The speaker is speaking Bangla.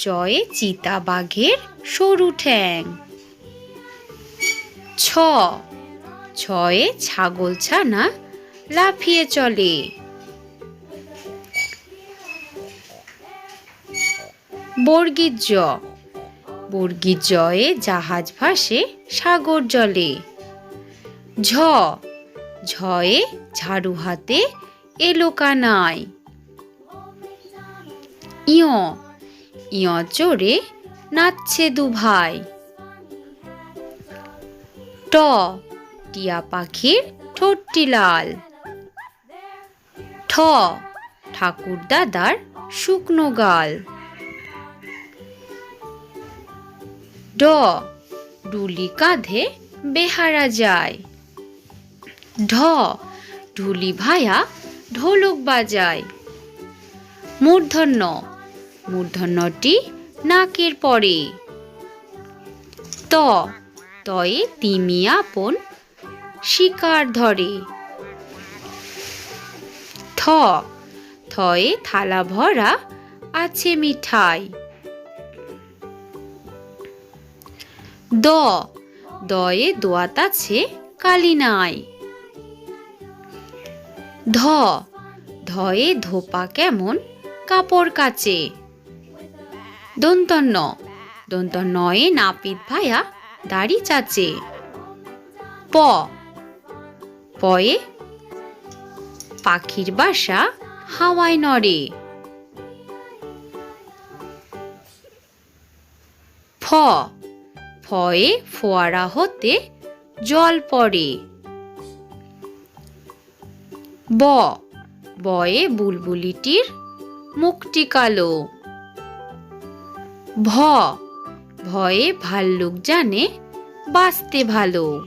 চয়ে চিতা বাঘের সরু ঠ্যাং। ছ। ছয়ে ছাগল ছানা লাফিয়ে চলে। বর্গীর জ। বর্গীর জয়ে জাহাজ ভাসে সাগর জলে। ঝ। ঝয়ে ঝাড়ু হাতে এলো কানায়। ইয়। ইয় চড়ে নাচছে দু ভাই। ট, টিয়া পাখির ঠোঁটটি লাল। ঠ, ঠাকুর দাদার শুকনো গাল। ড, ডুলি কাঁধে বেহারা যায়। ঢ ঢুলি ভায়া ঢোলক বাজায়। মূর্ধন্য মূর্ধন্যটি নাকের পরে। ত, তয়ে তিমি আপন শিকার ধরে। থ, থয়ে থালা ভরা আছে মিঠাই। দ, দয়ে দোয়াত আছে কালি নাই। ধ, ধয়ে ধোপা কেমন কাপড় কাচে। দন্তন্য দন্তন্নয়ে নাপিত ভায়া দাড়ি চাচে। প। পয়ে পাখির বাসা হাওয়ায় নড়ে। ফ। ফয়ে ফোয়ারা হতে জল পড়ে। ব। বয়ে বুলবুলিটির মুখটি কালো। ভ। ভয়ে ভাল্লুক জানে বাঁচতে ভালো।